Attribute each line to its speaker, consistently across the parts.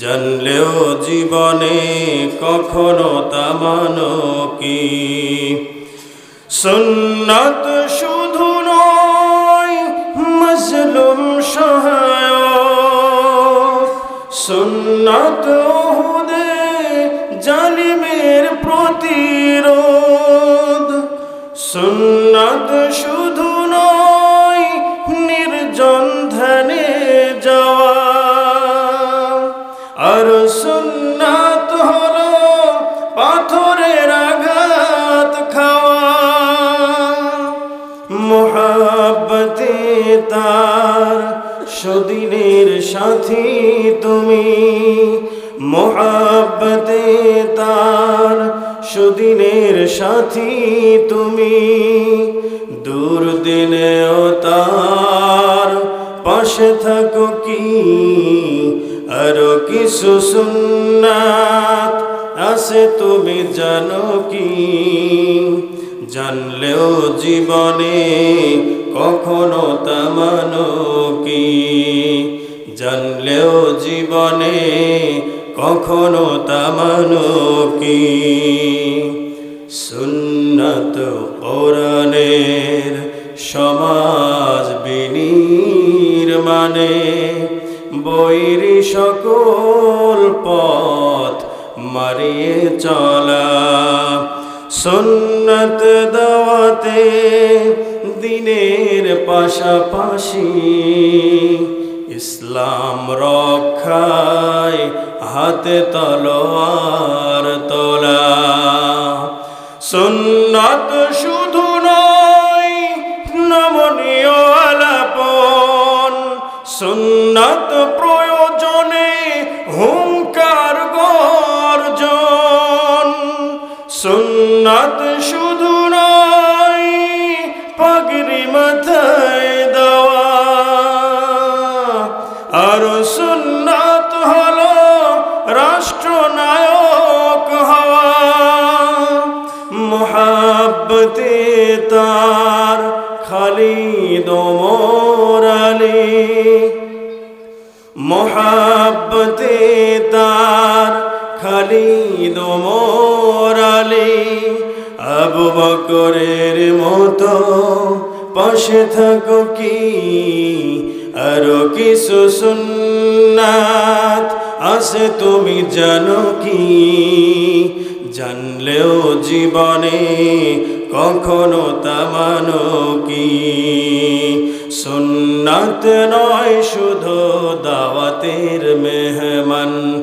Speaker 1: জানলেও জীবনে কখনো তা মানো কি? সুন্নত শুধু নয়, মজলুম সহায় সুন্নত ওহুদে জালিমের প্রতিরোধ। সুন্নত শুধু নয়, নির্জন তার সুদিনের সাথী তুমি। মোহাব্বতে তার সুদিনের সাথী তুমি। দূর দিনেও তার পাশে থাকো কি? আরও কিছু সুন্নাত আছে তুমি জানো কি? জানলেও জীবনে কখনো তামানো কি? জানলেও জীবনে কখনো তামানো কি? সুন্নত কোরআনের সমাজ বিনির মানে বৈরি সকল পথ মারিয়ে চলা। সুন্নত দাওয়াতে দিনের পাশাপাশি ইসলাম রক্ষায় হাতে তলোয়ার তোলা। সুন্নত শুধু নয়, নমনীয় আলাপন। সুন্নত প্রয়োজনে হুঙ্কার গর্জন। সুন্নত শুধু নয় পাগড়ি মাথায় দেওয়া। আর সুন্নত হলো রাষ্ট্রনায়ক হওয়া। মোহাব্বতে তার খালিদ ওমর আলী। মোহাব্বতে তার খালিদ ওমর আলী। আবু বকরের মতো পাশে থাকো কি? আরও কিছু সুন্নাত আছে, তুমি জানো কি? জানলেও জীবনে কখনো তামানো কি? সুন্নাত নয়, শুধু দাওয়াতের মেহমান।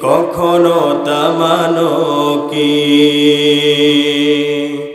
Speaker 1: কখনো তামানো কি?